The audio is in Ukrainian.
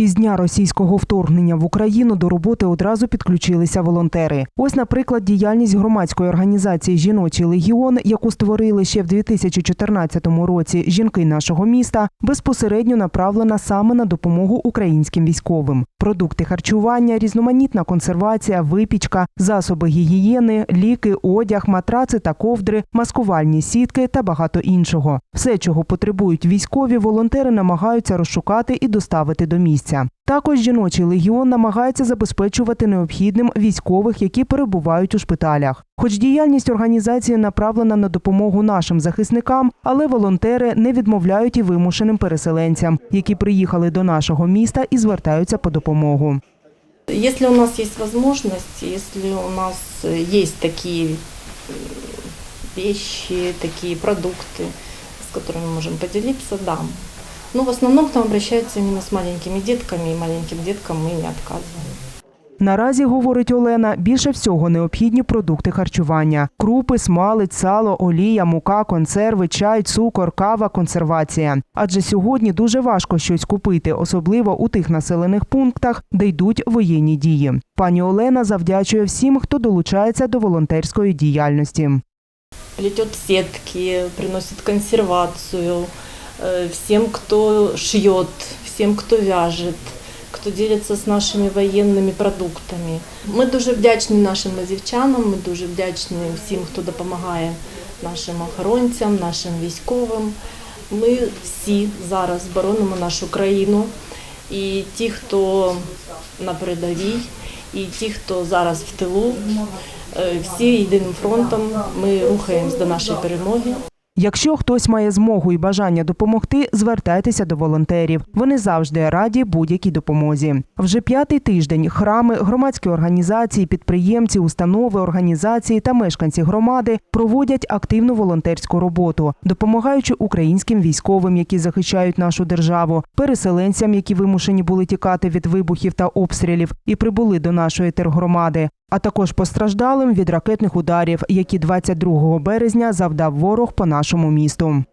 Із дня російського вторгнення в Україну до роботи одразу підключилися волонтери. Ось, наприклад, діяльність громадської організації Жіночий легіон, яку створили ще в 2014 році жінки нашого міста, безпосередньо направлена саме на допомогу українським військовим. Продукти харчування, різноманітна консервація, випічка, засоби гігієни, ліки, одяг, матраци та ковдри, маскувальні сітки та багато іншого. Все, чого потребують військові, волонтери намагаються розшукати і доставити до місця. Також жіночий легіон намагається забезпечувати необхідним військових, які перебувають у шпиталях. Хоч діяльність організації направлена на допомогу нашим захисникам, але волонтери не відмовляють і вимушеним переселенцям, які приїхали до нашого міста і звертаються по допомогу. Если у нас есть возможность, если у нас э, есть такие э, вещи, такие продукты, с которыми мы можем поделиться, да. Но в основном к нам обращаются именно с маленькими детками, и маленьким деткам мы не отказываем. Наразі, говорить Олена, більше всього необхідні продукти харчування: крупи, смалець, сало, олія, мука, консерви, чай, цукор, кава, консервація. Адже сьогодні дуже важко щось купити, особливо у тих населених пунктах, де йдуть воєнні дії. Пані Олена завдячує всім, хто долучається до волонтерської діяльності. Плетет сетки, приносит консервацию, э, всем, кто шьет, всем, кто вяжет, кто делится з нашими воєнними продуктами. Ми дуже вдячні нашим лазівчанам, ми дуже вдячні всім, хто допомагає нашим охоронцям, нашим військовим. Ми всі зараз боронимо нашу країну. І ті, хто на передовій, і ті, хто зараз в тилу, е, всі єдиним фронтом ми рухаємось до нашої перемоги. Якщо хтось має змогу і бажання допомогти, звертайтеся до волонтерів. Вони завжди раді будь-якій допомозі. Вже п'ятий тиждень храми, громадські організації, підприємці, установи, організації та мешканці громади проводять активну волонтерську роботу, допомагаючи українським військовим, які захищають нашу державу, переселенцям, які вимушені були тікати від вибухів та обстрілів і прибули до нашої тергромади. А також постраждалим від ракетних ударів, які 22 березня завдав ворог по нашому місту.